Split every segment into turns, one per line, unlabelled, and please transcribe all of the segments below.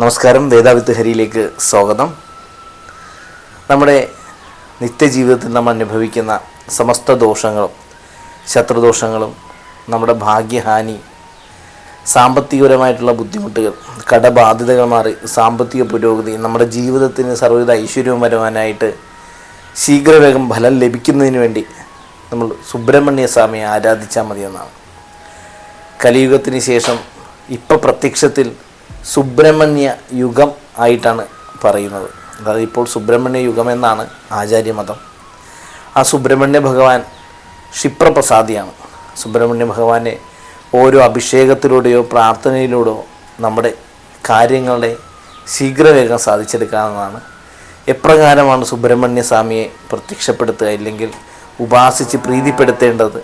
നമസ്കാരം. വേദാവിത്ത് ഹരിയിലേക്ക് സ്വാഗതം. നമ്മുടെ നിത്യജീവിതത്തിൽ നമ്മൾ അനുഭവിക്കുന്ന സമസ്ത ദോഷങ്ങളും ശത്രുദോഷങ്ങളും നമ്മുടെ ഭാഗ്യഹാനി സാമ്പത്തികപരമായിട്ടുള്ള ബുദ്ധിമുട്ടുകൾ കടബാധ്യതകൾ മാറി സാമ്പത്തിക പുരോഗതി നമ്മുടെ ജീവിതത്തിന് സർവവിധ ഐശ്വര്യവും വരുവാനായിട്ട് ശീഘ്രവേഗം ഫലം ലഭിക്കുന്നതിന് വേണ്ടി നമ്മൾ സുബ്രഹ്മണ്യ സ്വാമിയെ ആരാധിച്ചാൽ മതിയെന്നാണ്. കലിയുഗത്തിന് ശേഷം ഇപ്പോൾ പ്രത്യക്ഷത്തിൽ സുബ്രഹ്മണ്യ യുഗം ആയിട്ടാണ് പറയുന്നത്. അതായത് ഇപ്പോൾ സുബ്രഹ്മണ്യ യുഗം എന്നാണ് ആചാര്യമതം ആ സുബ്രഹ്മണ്യ ഭഗവാൻ ക്ഷിപ്രപ്രസാദിയാണ്. സുബ്രഹ്മണ്യ ഭഗവാനെ ഓരോ അഭിഷേകത്തിലൂടെയോ പ്രാർത്ഥനയിലൂടെയോ നമ്മുടെ കാര്യങ്ങളുടെ ശീഘ്രവേഗം സാധിച്ചെടുക്കാവുന്നതാണ്. എപ്രകാരമാണ് സുബ്രഹ്മണ്യ സ്വാമിയെ പ്രത്യക്ഷപ്പെടുത്തുക ഇല്ലെങ്കിൽ ഉപാസിച്ച് പ്രീതിപ്പെടുത്തേണ്ടത്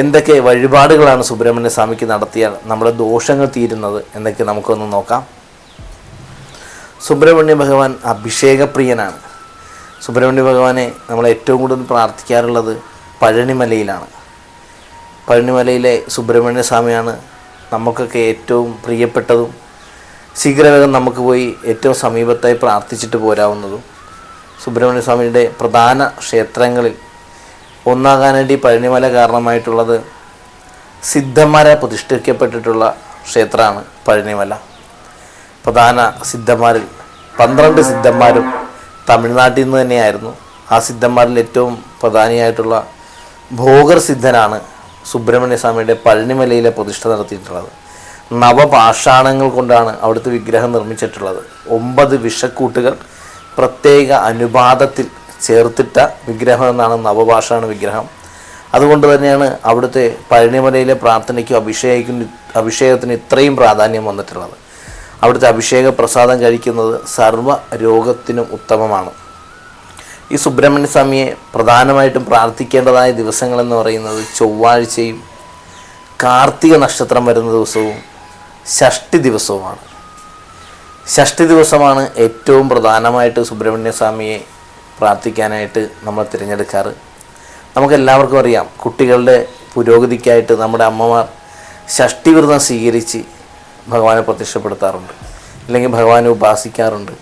എന്തൊക്കെ വഴിപാടുകളാണ് സുബ്രഹ്മണ്യ സ്വാമിക്ക് നടത്തിയാൽ നമ്മുടെ ദോഷങ്ങൾ തീരുന്നത് എന്നൊക്കെ നമുക്കൊന്ന് നോക്കാം. സുബ്രഹ്മണ്യ ഭഗവാൻ അഭിഷേകപ്രിയനാണ്. സുബ്രഹ്മണ്യ ഭഗവാനെ നമ്മൾ ഏറ്റവും കൂടുതൽ പ്രാർത്ഥിക്കാറുള്ളത് പഴനിമലയിലാണ്. പഴനിമലയിലെ സുബ്രഹ്മണ്യ സ്വാമിയാണ് നമുക്കൊക്കെ ഏറ്റവും പ്രിയപ്പെട്ടതും ശീഘ്രവേഗം നമുക്ക് പോയി ഏറ്റവും സമീപത്തായി പ്രാർത്ഥിച്ചിട്ട് പോരാവുന്നതും. സുബ്രഹ്മണ്യ സ്വാമിയുടെ പ്രധാന ക്ഷേത്രങ്ങളിൽ ഒന്നാകാനായിട്ട് ഈ പഴനിമല കാരണമായിട്ടുള്ളത് സിദ്ധന്മാരെ പ്രതിഷ്ഠിക്കപ്പെട്ടിട്ടുള്ള ക്ഷേത്രമാണ് പഴനിമല. പ്രധാന സിദ്ധന്മാരിൽ പന്ത്രണ്ട് സിദ്ധന്മാരും തമിഴ്നാട്ടിൽ നിന്ന് തന്നെയായിരുന്നു. ആ സിദ്ധന്മാരിൽ ഏറ്റവും പ്രധാനിയായിട്ടുള്ള ഭോഗർ സിദ്ധനാണ് സുബ്രഹ്മണ്യ സ്വാമിയുടെ പഴനിമലയിലെ പ്രതിഷ്ഠ നടത്തിയിട്ടുള്ളത്. നവപാഷാണങ്ങൾ കൊണ്ടാണ് അവിടുത്തെ വിഗ്രഹം നിർമ്മിച്ചിട്ടുള്ളത്. ഒമ്പത് വിഷക്കൂട്ടുകൾ പ്രത്യേക അനുപാതത്തിൽ ചേർത്തിട്ട വിഗ്രഹം എന്നാണ് നവഭാഷാണ് വിഗ്രഹം. അതുകൊണ്ട് തന്നെയാണ് അവിടുത്തെ പഴനിമലയിലെ പ്രാർത്ഥനയ്ക്കും അഭിഷേകിന് അഭിഷേകത്തിന് ഇത്രയും പ്രാധാന്യം വന്നിട്ടുള്ളത്. അവിടുത്തെ അഭിഷേക പ്രസാദം കഴിക്കുന്നത് സർവ രോഗത്തിനും ഉത്തമമാണ്. ഈ സുബ്രഹ്മണ്യ സ്വാമിയെ പ്രധാനമായിട്ടും പ്രാർത്ഥിക്കേണ്ടതായ ദിവസങ്ങളെന്ന് പറയുന്നത് ചൊവ്വാഴ്ചയും കാർത്തിക നക്ഷത്രം വരുന്ന ദിവസവും ഷഷ്ടി ദിവസവുമാണ്. ഷഷ്ടി ദിവസമാണ് ഏറ്റവും പ്രധാനമായിട്ട് സുബ്രഹ്മണ്യ സ്വാമിയെ പ്രാർത്ഥിക്കാനായിട്ട് നമ്മൾ തിരഞ്ഞെടുക്കാറ്. നമുക്കെല്ലാവർക്കും അറിയാം കുട്ടികളുടെ പുരോഗതിക്കായിട്ട് നമ്മുടെ അമ്മമാർ ഷഷ്ടിവ്രതം സ്വീകരിച്ച് ഭഗവാനെ പ്രത്യക്ഷപ്പെടുത്താറുണ്ട് അല്ലെങ്കിൽ ഭഗവാനെ ഉപാസിക്കാറുണ്ട്.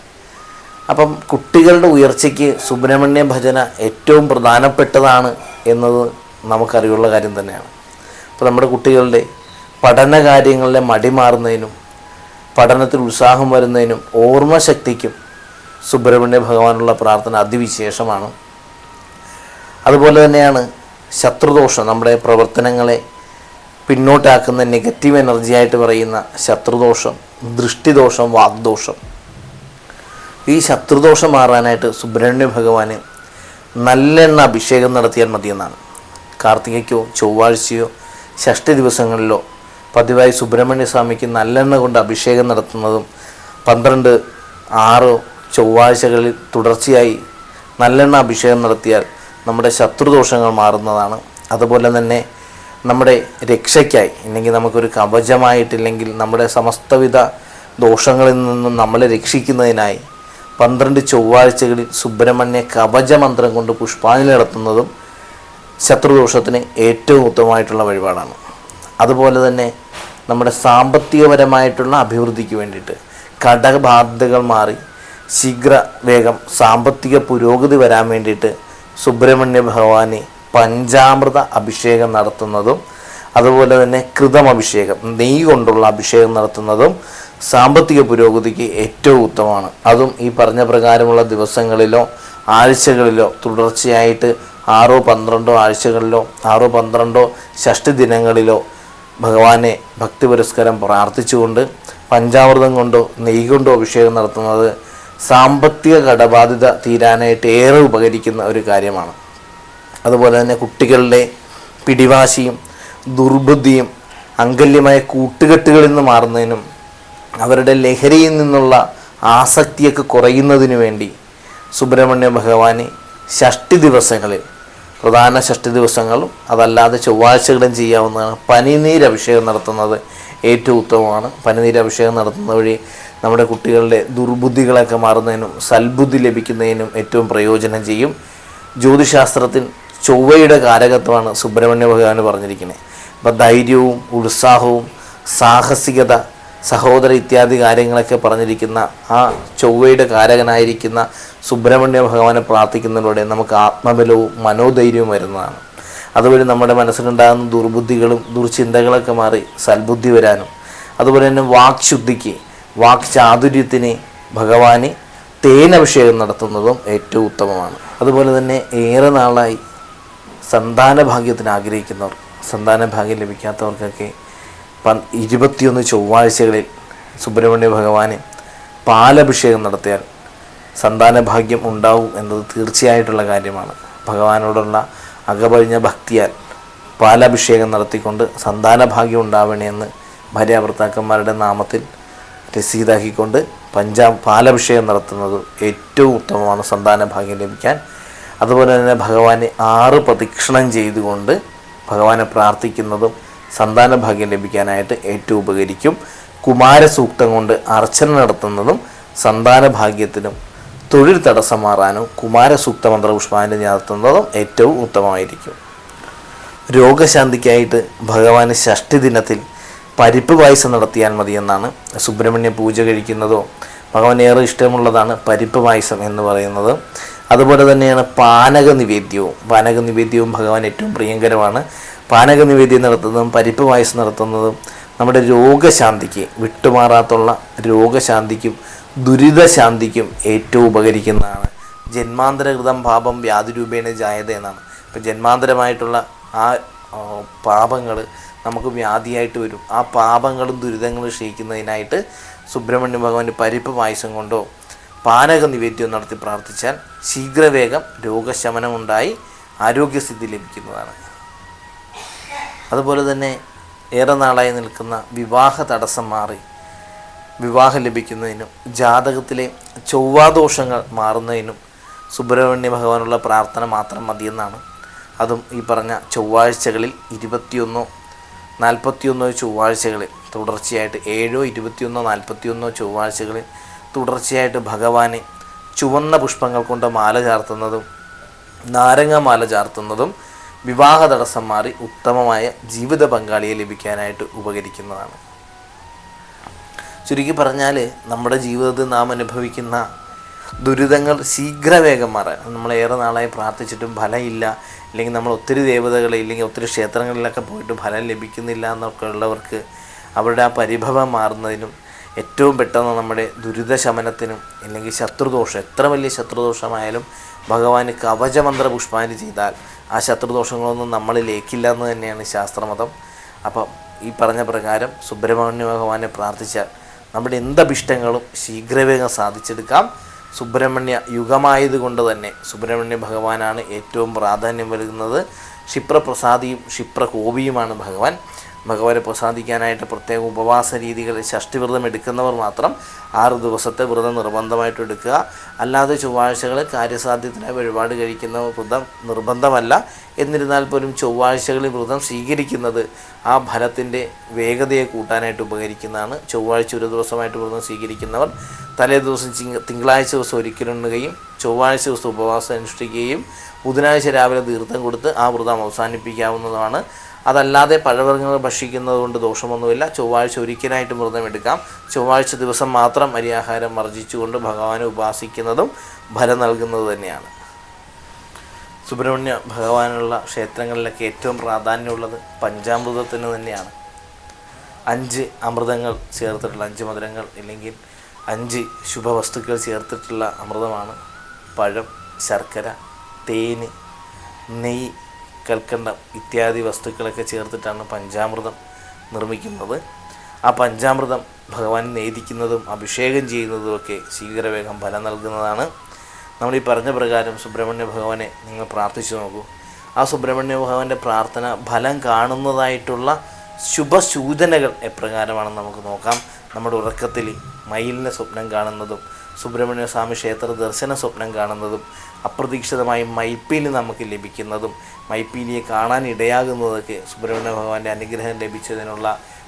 അപ്പം കുട്ടികളുടെ ഉയർച്ചയ്ക്ക് സുബ്രഹ്മണ്യ ഭജന ഏറ്റവും പ്രധാനപ്പെട്ടതാണ് എന്നത് നമുക്കറിവുള്ള കാര്യം തന്നെയാണ്. അപ്പോൾ നമ്മുടെ കുട്ടികളുടെ പഠന കാര്യങ്ങളിലെ മടി മാറുന്നതിനും പഠനത്തിൽ ഉത്സാഹം വരുന്നതിനും ഓർമ്മശക്തിക്കും സുബ്രഹ്മണ്യ ഭഗവാനുള്ള പ്രാർത്ഥന അതിവിശേഷമാണ്. അതുപോലെ തന്നെയാണ് ശത്രുദോഷം നമ്മുടെ പ്രവർത്തനങ്ങളെ പിന്നോട്ടാക്കുന്ന നെഗറ്റീവ് എനർജി ആയിട്ട് പറയുന്ന ശത്രുദോഷം ദൃഷ്ടിദോഷം വാഗ്ദോഷം. ഈ ശത്രുദോഷം മാറാനായിട്ട് സുബ്രഹ്മണ്യ ഭഗവാന് നല്ലെണ്ണ അഭിഷേകം നടത്തിയാൽ മതിയെന്നാണ്. കാർത്തികയ്ക്കോ ചൊവ്വാഴ്ചയോ ഷഷ്ടി ദിവസങ്ങളിലോ പതിവായി സുബ്രഹ്മണ്യ സ്വാമിക്ക് നല്ലെണ്ണ കൊണ്ട് അഭിഷേകം നടത്തുന്നതും പന്ത്രണ്ട് ആറോ ചൊവ്വാഴ്ചകളിൽ തുടർച്ചയായി നല്ലെണ്ണ അഭിഷേകം നടത്തിയാൽ നമ്മുടെ ശത്രുദോഷങ്ങൾ മാറുന്നതാണ്. അതുപോലെ തന്നെ നമ്മുടെ രക്ഷയ്ക്കായി ഇല്ലെങ്കിൽ നമുക്കൊരു കവചമായിട്ടില്ലെങ്കിൽ നമ്മുടെ സമസ്തവിധ ദോഷങ്ങളിൽ നിന്നും നമ്മളെ രക്ഷിക്കുന്നതിനായി പന്ത്രണ്ട് ചൊവ്വാഴ്ചകളിൽ സുബ്രഹ്മണ്യ കവചമന്ത്രം കൊണ്ട് പുഷ്പാഞ്ജലി നടത്തുന്നതും ശത്രുദോഷത്തിന് ഏറ്റവും ഉത്തമമായിട്ടുള്ള വഴിപാടാണ്. അതുപോലെ തന്നെ നമ്മുടെ സാമ്പത്തികപരമായിട്ടുള്ള അഭിവൃദ്ധിക്ക് വേണ്ടിയിട്ട് കടബാധ്യതകൾ മാറി ശീഘ്ര വേഗം സാമ്പത്തിക പുരോഗതി വരാൻ വേണ്ടിയിട്ട് സുബ്രഹ്മണ്യ ഭഗവാനെ പഞ്ചാമൃത അഭിഷേകം നടത്തുന്നതും അതുപോലെ തന്നെ കൃതം അഭിഷേകം നെയ് കൊണ്ടുള്ള അഭിഷേകം നടത്തുന്നതും സാമ്പത്തിക പുരോഗതിക്ക് ഏറ്റവും ഉത്തമമാണ്. അതും ഈ പറഞ്ഞ പ്രകാരമുള്ള ദിവസങ്ങളിലോ ആഴ്ചകളിലോ തുടർച്ചയായിട്ട് ആറോ പന്ത്രണ്ടോ ആഴ്ചകളിലോ ആറോ പന്ത്രണ്ടോ ഷഷ്ടി ദിനങ്ങളിലോ ഭഗവാനെ ഭക്തി പുരസ്കാരം പ്രാർത്ഥിച്ചുകൊണ്ട് പഞ്ചാമൃതം കൊണ്ടോ നെയ്യ് കൊണ്ടോ അഭിഷേകം നടത്തുന്നത് സാമ്പത്തിക കടബാധ്യത തീരാനായിട്ട് ഏറെ ഉപകരിക്കുന്ന ഒരു കാര്യമാണ്. അതുപോലെ തന്നെ കുട്ടികളുടെ പിടിവാശിയും ദുർബുദ്ധിയും അങ്കല്യമായ കൂട്ടുകെട്ടുകളിൽ നിന്ന് മാറുന്നതിനും അവരുടെ ലഹരിയിൽ നിന്നുള്ള ആസക്തിയൊക്കെ കുറയുന്നതിനു വേണ്ടി സുബ്രഹ്മണ്യ ഭഗവാനെ ഷഷ്ടി ദിവസങ്ങളിൽ പ്രധാന ഷഷ്ടി ദിവസങ്ങളും അതല്ലാതെ ചൊവ്വാഴ്ചകളും ചെയ്യാവുന്നതാണ്. പനിനീരഭിഷേകം നടത്തുന്നത് ഏറ്റവും ഉത്തമമാണ്. പനിനീരഭിഷേകം നടത്തുന്ന വഴി നമ്മുടെ കുട്ടികളുടെ ദുർബുദ്ധികളൊക്കെ മാറുന്നതിനും സൽബുദ്ധി ലഭിക്കുന്നതിനും ഏറ്റവും പ്രയോജനം ചെയ്യും. ജ്യോതിശാസ്ത്രത്തിൽ ചൊവ്വയുടെ കാരകത്വമാണ് സുബ്രഹ്മണ്യ ഭഗവാൻ പറഞ്ഞിരിക്കുന്നത് അപ്പം ധൈര്യവും ഉത്സാഹവും സാഹസികത സഹോദര ഇത്യാദി കാര്യങ്ങളൊക്കെ പറഞ്ഞിരിക്കുന്ന ആ ചൊവ്വയുടെ കാരകനായിരിക്കുന്ന സുബ്രഹ്മണ്യ ഭഗവാനെ പ്രാർത്ഥിക്കുന്നതിലൂടെ നമുക്ക് ആത്മബലവും മനോധൈര്യവും വരുന്നതാണ്. അതുവഴി നമ്മുടെ മനസ്സിലുണ്ടാകുന്ന ദുർബുദ്ധികളും ദുർചിന്തകളൊക്കെ മാറി സൽബുദ്ധി വരാനും അതുപോലെ തന്നെ വാക്ശുദ്ധിക്ക് വാക് ചാതുര്യത്തിന് ഭഗവാന് തേനഭിഷേകം നടത്തുന്നതും ഏറ്റവും ഉത്തമമാണ്. അതുപോലെ തന്നെ ഏറെ നാളായി സന്താന ഭാഗ്യത്തിന് ആഗ്രഹിക്കുന്നവർ സന്താന ഭാഗ്യം ലഭിക്കാത്തവർക്കൊക്കെ പ ഇരുപത്തിയൊന്ന് ചൊവ്വാഴ്ചകളിൽ സുബ്രഹ്മണ്യ ഭഗവാന് പാലഭിഷേകം നടത്തിയാൽ സന്താന ഭാഗ്യം ഉണ്ടാവും എന്നത് തീർച്ചയായിട്ടുള്ള കാര്യമാണ്. ഭഗവാനോടുള്ള അകപഴിഞ്ഞ ഭക്തിയാൽ പാലഭിഷേകം നടത്തിക്കൊണ്ട് സന്താന ഭാഗ്യം ഉണ്ടാവണേ എന്ന് ഭാര്യാഭർത്താക്കന്മാരുടെ നാമത്തിൽ രസീതാക്കിക്കൊണ്ട് പഞ്ചാ പാലഭിഷേകം നടത്തുന്നത് ഏറ്റവും ഉത്തമമാണ്. സന്താന ഭാഗ്യം ലഭിക്കാൻ. അതുപോലെ തന്നെ ഭഗവാനെ ആറ് പ്രദക്ഷിണം ചെയ്തുകൊണ്ട് ഭഗവാനെ പ്രാർത്ഥിക്കുന്നതും സന്താന ഭാഗ്യം ലഭിക്കാനായിട്ട് ഏറ്റവും ഉപകരിക്കും. കുമാരസൂക്തം കൊണ്ട് അർച്ചന നടത്തുന്നതും സന്താന ഭാഗ്യത്തിനും തൊഴിൽ തടസ്സം മാറാനും കുമാരസൂക്ത മന്ത്ര പുഷ്പാഞ്ജലി നടത്തുന്നതും ഏറ്റവും ഉത്തമമായിരിക്കും. രോഗശാന്തിക്കായിട്ട് ഭഗവാന് ഷഷ്ടി ദിനത്തിൽ പരിപ്പ് പായസം നടത്തിയാൽ മതിയെന്നാണ് സുബ്രഹ്മണ്യ പൂജ കഴിക്കുന്നതോ ഭഗവാൻ ഏറെ ഇഷ്ടമുള്ളതാണ് പരിപ്പ് പായസം എന്ന് പറയുന്നത്. അതുപോലെ തന്നെയാണ് പാനക നിവേദ്യവും. പാനക നിവേദ്യവും ഭഗവാൻ ഏറ്റവും പ്രിയങ്കരമാണ്. പാനക നിവേദ്യം നടത്തുന്നതും പരിപ്പ് പായസം നടത്തുന്നതും നമ്മുടെ രോഗശാന്തിക്ക് വിട്ടുമാറാത്തുള്ള രോഗശാന്തിക്കും ദുരിതശാന്തിക്കും ഏറ്റവും ഉപകരിക്കുന്നതാണ്. ജന്മാന്തരകൃതം പാപം വ്യാധിരൂപേണ ജായത എന്നാണ്. ഇപ്പം ജന്മാന്തരമായിട്ടുള്ള ആ പാപങ്ങൾ നമുക്ക് വ്യാധിയായിട്ട് വരും. ആ പാപങ്ങളും ദുരിതങ്ങളും ക്ഷയിക്കുന്നതിനായിട്ട് സുബ്രഹ്മണ്യ ഭഗവാന്റെ പരിപ്പ് പായസം കൊണ്ടോ പാനക നിവേദ്യം നടത്തി പ്രാർത്ഥിച്ചാൽ ശീഘ്രവേഗം രോഗശമനമുണ്ടായി ആരോഗ്യസ്ഥിതി ലഭിക്കുന്നതാണ്. അതുപോലെ തന്നെ ഏറെ നാളായി നിൽക്കുന്ന വിവാഹ തടസ്സം മാറി. വിവാഹം ലഭിക്കുന്നതിനും ജാതകത്തിലെ ചൊവ്വാദോഷങ്ങൾ മാറുന്നതിനും സുബ്രഹ്മണ്യ ഭഗവാനുള്ള പ്രാർത്ഥന മാത്രം മതിയെന്നാണ്. അതും ഈ പറഞ്ഞ ചൊവ്വാഴ്ചകളിൽ ഇരുപത്തിയൊന്നോ നാൽപ്പത്തിയൊന്നോ ചൊവ്വാഴ്ചകളിൽ തുടർച്ചയായിട്ട് ഏഴോ ഇരുപത്തിയൊന്നോ നാൽപ്പത്തിയൊന്നോ ചൊവ്വാഴ്ചകളിൽ തുടർച്ചയായിട്ട് ഭഗവാനെ ചുവന്ന പുഷ്പങ്ങൾ കൊണ്ട് മാല ചാർത്തുന്നതും നാരങ്ങ മാല ചാർത്തുന്നതും വിവാഹ തടസ്സം മാറി ഉത്തമമായ ജീവിത പങ്കാളിയെ ലഭിക്കാനായിട്ട് ഉപകരിക്കുന്നതാണ്. ചുരുക്കി പറഞ്ഞാൽ നമ്മുടെ ജീവിതത്തിൽ നാം അനുഭവിക്കുന്ന ദുരിതങ്ങൾ ശീഘ്രവേഗം മാറാൻ. നമ്മൾ ഏറെ നാളായി പ്രാർത്ഥിച്ചിട്ടും ഫലമില്ല. അല്ലെങ്കിൽ നമ്മൾ ഒത്തിരി ദേവതകളെ ഇല്ലെങ്കിൽ ഒത്തിരി ക്ഷേത്രങ്ങളിലൊക്കെ പോയിട്ട് ഫലം ലഭിക്കുന്നില്ല എന്നൊക്കെ ഉള്ളവർക്ക് അവരുടെ ആ പരിഭവം മാറുന്നതിനും ഏറ്റവും പെട്ടെന്ന് നമ്മുടെ ദുരിതശമനത്തിനും അല്ലെങ്കിൽ ശത്രുദോഷം എത്ര വലിയ ശത്രുദോഷമായാലും ഭഗവാന് കവചമന്ത്ര പുഷ്പാനി ചെയ്താൽ ആ ശത്രുദോഷങ്ങളൊന്നും നമ്മളിലേക്കില്ല എന്ന് തന്നെയാണ് ശാസ്ത്രമതം. അപ്പം ഈ പറഞ്ഞ പ്രകാരം സുബ്രഹ്മണ്യ ഭഗവാനെ പ്രാർത്ഥിച്ചാൽ നമ്മുടെ എന്തഭിഷ്ടങ്ങളും ശീഘ്രവേഗം സാധിച്ചെടുക്കാം. സുബ്രഹ്മണ്യ യുഗമായതുകൊണ്ട് തന്നെ സുബ്രഹ്മണ്യ ഭഗവാനാണ് ഏറ്റവും പ്രാധാന്യം നൽകുന്നത്. ക്ഷിപ്രപ്രസാദിയും ക്ഷിപ്രകോപിയുമാണ് ഭഗവാൻ. ഭഗവാനെ പ്രസാദിക്കാനായിട്ട് പ്രത്യേക ഉപവാസ രീതികൾ ഷഷ്ടിവ്രതം എടുക്കുന്നവർ മാത്രം ആറ് ദിവസത്തെ വ്രതം നിർബന്ധമായിട്ട് എടുക്കുക. അല്ലാതെ ചൊവ്വാഴ്ചകൾ കാര്യസാധ്യത്തിനായി വഴിപാട് കഴിക്കുന്ന വ്രതം നിർബന്ധമല്ല. എന്നിരുന്നാൽ പോലും ചൊവ്വാഴ്ചകളിൽ വ്രതം സ്വീകരിക്കുന്നത് ആ ഫലത്തിന്റെ വേഗതയെ കൂട്ടാനായിട്ട് ഉപകരിക്കുന്നതാണ്. ചൊവ്വാഴ്ച ഒരു ദിവസമായിട്ട് വ്രതം സ്വീകരിക്കുന്നവർ തലേ ദിവസം തിങ്കളാഴ്ച ദിവസം ഒരിക്കലുണ്ണുകയും ചൊവ്വാഴ്ച ദിവസം ഉപവാസം അനുഷ്ഠിക്കുകയും ബുധനാഴ്ച രാവിലെ തീർത്ഥം കൊടുത്ത് ആ വ്രതം അവസാനിപ്പിക്കാവുന്നതാണ്. അതല്ലാതെ പഴവർഗങ്ങൾ ഭക്ഷിക്കുന്നത് കൊണ്ട് ദോഷമൊന്നുമില്ല. ചൊവ്വാഴ്ച ഒരിക്കലായിട്ട് വ്രതം എടുക്കാം. ചൊവ്വാഴ്ച ദിവസം മാത്രം അരിയാഹാരം വർജിച്ചുകൊണ്ട് ഭഗവാനെ ഉപാസിക്കുന്നതും ഫലം നൽകുന്നത് തന്നെയാണ്. സുബ്രഹ്മണ്യ ഭഗവാനുള്ള ക്ഷേത്രങ്ങളിലൊക്കെ ഏറ്റവും പ്രാധാന്യമുള്ളത് പഞ്ചാമൃതത്തിന് തന്നെയാണ്. അഞ്ച് അമൃതങ്ങൾ ചേർത്തിട്ടുള്ള അഞ്ച് മധുരങ്ങൾ ഇല്ലെങ്കിൽ അഞ്ച് ശുഭവസ്തുക്കൾ ചേർത്തിട്ടുള്ള അമൃതമാണ് പഴം ശർക്കര തേന് നെയ്യ് കൽക്കണ്ടം ഇത്യാദി വസ്തുക്കളൊക്കെ ചേർത്തിട്ടാണ് പഞ്ചാമൃതം നിർമ്മിക്കുന്നത്. ആ പഞ്ചാമൃതം ഭഗവാൻ നേദിക്കുന്നതും അഭിഷേകം ചെയ്യുന്നതുമൊക്കെ ശീഘ്രവേഗം ഫലം നൽകുന്നതാണ്. നമ്മൾ ഈ പറഞ്ഞ പ്രകാരം സുബ്രഹ്മണ്യ ഭഗവാനെ നിങ്ങൾ പ്രാർത്ഥിച്ചു നോക്കൂ. ആ സുബ്രഹ്മണ്യ ഭഗവാന്റെ പ്രാർത്ഥന ഫലം കാണുന്നതായിട്ടുള്ള ശുഭസൂചനകൾ എപ്രകാരമാണെന്ന് നമുക്ക് നോക്കാം. നമ്മുടെ ഉറക്കത്തിൽ മയിലിനെ സ്വപ്നം കാണുന്നതും സുബ്രഹ്മണ്യ സ്വാമി ക്ഷേത്ര ദർശന സ്വപ്നം കാണുന്നതും അപ്രതീക്ഷിതമായി മൈപ്പീലി നമുക്ക് ലഭിക്കുന്നതും മൈപ്പീലിയെ കാണാൻ ഇടയാകുന്നതൊക്കെ സുബ്രഹ്മണ്യ ഭഗവാന്റെ അനുഗ്രഹം ലഭിച്ചതിനുള്ള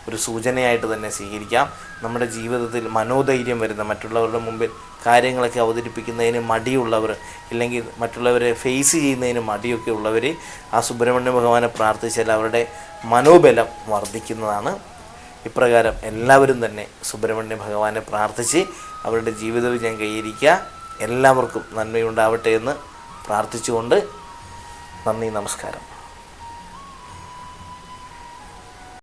ഒരു സൂചനയായിട്ട് തന്നെ സ്വീകരിക്കാം. നമ്മുടെ ജീവിതത്തിൽ മനോധൈര്യം വരുന്ന മറ്റുള്ളവരുടെ മുമ്പിൽ കാര്യങ്ങളൊക്കെ അവതരിപ്പിക്കുന്നതിന് മടിയുള്ളവർ ഇല്ലെങ്കിൽ മറ്റുള്ളവരെ ഫേസ് ചെയ്യുന്നതിന് മടിയൊക്കെ ഉള്ളവർ ആ സുബ്രഹ്മണ്യ ഭഗവാനെ പ്രാർത്ഥിച്ചാൽ അവരുടെ മനോബലം വർദ്ധിക്കുന്നതാണ്. ഇപ്രകാരം എല്ലാവരും തന്നെ സുബ്രഹ്മണ്യ ഭഗവാനെ പ്രാർത്ഥിച്ച് അവരുടെ ജീവിത ഞാൻ കൈയിരിക്കുക. എല്ലാവർക്കും നന്മയുണ്ടാവട്ടെ എന്ന് പ്രാർത്ഥിച്ചുകൊണ്ട് നന്ദി നമസ്കാരം.